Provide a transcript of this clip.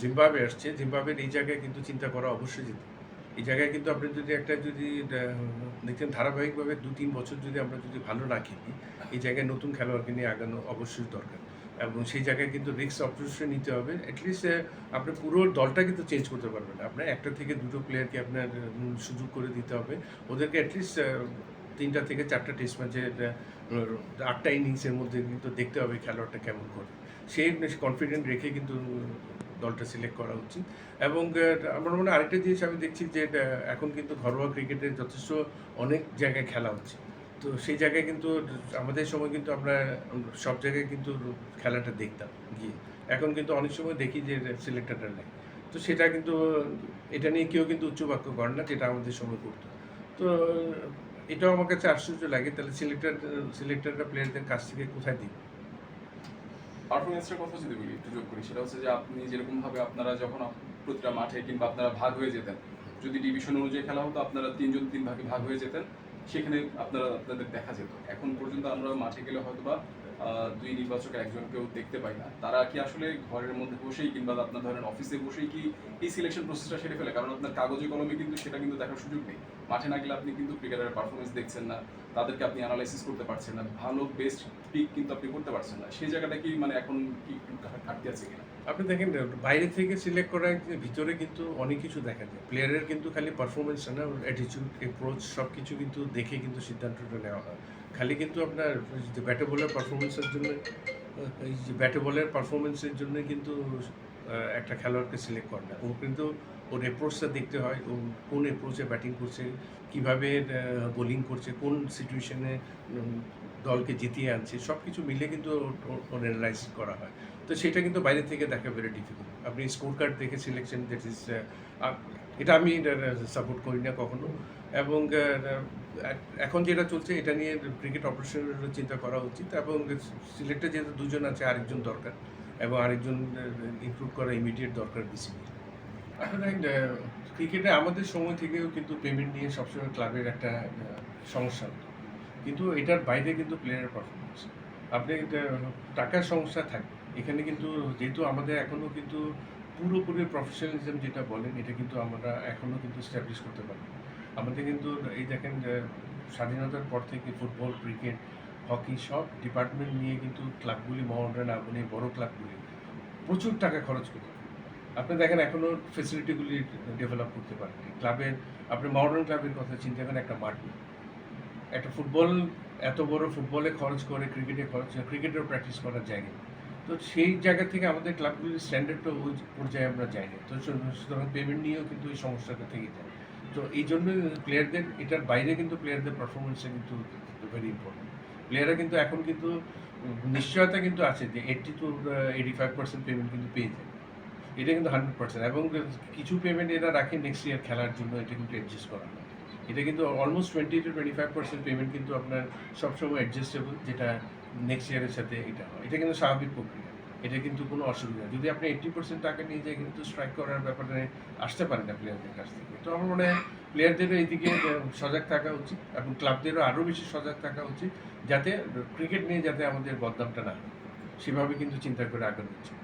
Zimbabwe আসছে জিম্বাবুয়ের এই জায়গায় কিন্তু চিন্তা করা অবশ্যই যেত। এই জায়গায় কিন্তু আপনি যদি একটা যদি দেখছেন ধারাবাহিকভাবে দু তিন বছর যদি আমরা যদি ভালো না খেলি, এই জায়গায় নতুন খেলোয়াড়কে নিয়ে আগানো অবশ্যই দরকার। এবং সেই জায়গায় কিন্তু রিস্ক অবশ্যই নিতে হবে। অ্যাটলিস্ট আপনি পুরো দলটা কিন্তু চেঞ্জ করতে পারবেন আপনার একটা থেকে দুটো প্লেয়ারকে আপনার সুযোগ করে দিতে হবে। ওদেরকে অ্যাটলিস্ট তিনটা থেকে চারটা টেস্ট ম্যাচে আটটা ইনিংসের মধ্যে কিন্তু দেখতে হবে খেলোয়াড়টা কেমন করে। সেই কনফিডেন্ট রেখে কিন্তু দলটা সিলেক্ট করা উচিত। এবং আমার মনে আরেকটা জিনিস আমি দেখছি যে এখন কিন্তু ঘরোয়া ক্রিকেটে যথেষ্ট অনেক জায়গায় খেলা হচ্ছে। তো সেই জায়গায় কিন্তু, আমাদের সময় কিন্তু আমরা, সব জায়গায় কিন্তু খেলাটা দেখতাম গিয়ে। এখন কিন্তু অনেক সময় দেখি যে সিলেক্টারটা নেয় তো সেটা কিন্তু, এটা নিয়ে কেউ কিন্তু উচ্চবাক্য করেন না, যেটা আমাদের সময় করতো। তো এটাও আমার কাছে আশ্চর্য লাগে, তাহলে সিলেক্টর সিলেক্টরটা প্লেয়ারদের কাছ থেকে কোথায় দিবে? পারফরমেন্সের কথা যদি বলি, একটু যোগ করি, সেটা হচ্ছে যে আপনি যেরকমভাবে আপনারা যখন প্রতিটা মাঠে কিংবা আপনারা ভাগ হয়ে যেতেন, যদি ডিভিশন অনুযায়ী খেলা হতো, আপনারা তিনজন তিন ভাগে ভাগ হয়ে যেতেন, সেখানে আপনারা, আপনাদের দেখা যেত। এখন পর্যন্ত আমরা মাঠে গেলে হয়তো বা দুই নির্বাচক একজনকেও দেখতে পাই না। তারা কি আসলে ঘরের মধ্যে বসেই কিংবা আপনার ধরেন অফিসে বসেই কি এই সিলেকশন প্রসেসটা সেরে ফেলে? কারণ আপনার কাগজে কলমে কিন্তু সেটা কিন্তু দেখার সুযোগ নেই। মাঠে না গেলে আপনি কিন্তু ক্রিকেটারের পারফরমেন্স দেখছেন না, তাদেরকে আপনি অ্যানালাইসিস করতে পারছেন না, ভালো বেস্ট পিক কিন্তু আপনি করতে পারছেন না। সেই জায়গাটা কি মানে এখন কি ঘাটতি আছে কিনা? আপনি দেখেন, বাইরে থেকে সিলেক্ট করার ভিতরে কিন্তু অনেক কিছু দেখা যায়। প্লেয়ারের কিন্তু খালি পারফরমেন্স না অ্যাটিটিউড অ্যাপ্রোচ সব কিছু কিন্তু দেখে কিন্তু সিদ্ধান্তটা নেওয়া হয়। খালি কিন্তু আপনার ব্যাটে বলের পারফরমেন্সের জন্য এই যে ব্যাটে বলের পারফরমেন্সের জন্য কিন্তু একটা খেলোয়াড়কে সিলেক্ট করে না। ও কিন্তু, ওর অ্যাপ্রোচটা দেখতে হয়, ও কোন অ্যাপ্রোচে ব্যাটিং করছে, কীভাবে বোলিং করছে, কোন সিচুয়েশনে দলকে জিতিয়ে আনছে সব কিছু মিলে কিন্তু ওর- অ্যানালাইজ করা হয়। তো সেটা কিন্তু বাইরে থেকে দেখা ভেরি ডিফিকাল্ট আপনি স্কোর কার্ড দেখে সিলেকশন দ্যাট ইজ এটা আমি সাপোর্ট করি না কখনো। এবং এখন যেটা চলছে, এটা নিয়ে ক্রিকেট অপারেশনেরও চিন্তা করা উচিত। এবং সিলেক্টে যেহেতু দুজন আছে, আরেকজন দরকার। এবং আরেকজন ইনক্লুড করা ইমিডিয়েট দরকার বিসিবি আসলে ক্রিকেটে আমাদের সময় থেকেও কিন্তু পেমেন্ট নিয়ে সবসময় ক্লাবের একটা সমস্যা কিন্তু এটার বাইরে কিন্তু প্লেয়ারের পারফরমেন্স আপনি টাকার সমস্যা থাকবে। এখানে কিন্তু, যেহেতু আমাদের এখনও কিন্তু পুরোপুরি প্রফেশনালিজম যেটা বলেন, এটা কিন্তু আমরা এখনও কিন্তু স্ট্যাবলিশ করতে পারি আমাদের কিন্তু এই দেখেন স্বাধীনতার পর থেকে ফুটবল ক্রিকেট হকি সব ডিপার্টমেন্ট নিয়ে কিন্তু ক্লাবগুলি মহামডার্ন আগুনে বড় ক্লাবগুলি প্রচুর টাকা খরচ করতে আপনি দেখেন এখনও ফেসিলিটিগুলি ডেভেলপ করতে পারেন ক্লাবের আপনি মডার্ন ক্লাবের কথা চিন্তা করেন, একটা মাঠ একটা ফুটবল এত বড় ফুটবলে খরচ করে ক্রিকেটে খরচ করে ক্রিকেটেও প্র্যাকটিস করার জায়গা। তো সেই জায়গা থেকে আমাদের ক্লাবগুলির স্ট্যান্ডার্ডটা ওই পর্যায়ে আমরা যাইনি। তো সুতরাং পেমেন্ট নিয়েও কিন্তু এই সমস্যাটা থেকে যায়। তো এই জন্য প্লেয়ারদের এটার বাইরে কিন্তু প্লেয়ারদের পারফরমেন্সটা কিন্তু ভেরি ইম্পর্টেন্ট প্লেয়াররা কিন্তু এখন কিন্তু নিশ্চয়তা কিন্তু আছে যে eighty two eighty five percent payment কিন্তু পেয়ে যায়। এটা কিন্তু হান্ড্রেড পার্সেন্ট এবং কিছু পেমেন্ট এরা রাখে নেক্সট ইয়ার খেলার জন্য, এটা কিন্তু অ্যাডজাস্ট করা হয়। এটা কিন্তু almost twenty two twenty five percent payment কিন্তু আপনার সবসময় অ্যাডজাস্টেবল যেটা নেক্সট ইয়ারের সাথে এটা হয়। এটা কিন্তু স্বাভাবিক প্রক্রিয়া। এটা কিন্তু কোনো অসুবিধা যদি আপনি এইট্টি পার্সেন্ট টাকা নিয়ে যায়, কিন্তু স্ট্রাইক করার ব্যাপারে আসতে পারে না প্লেয়ারদের কাছ থেকে। তো আমার মনে হয় প্লেয়ারদেরও এইদিকে সজাগ থাকা উচিত এবং ক্লাবদেরও আরও বেশি সজাগ থাকা উচিত, যাতে ক্রিকেট নিয়ে যাতে আমাদের বদনামটা না হয়। সেভাবে কিন্তু চিন্তা করে আগানো উচিত।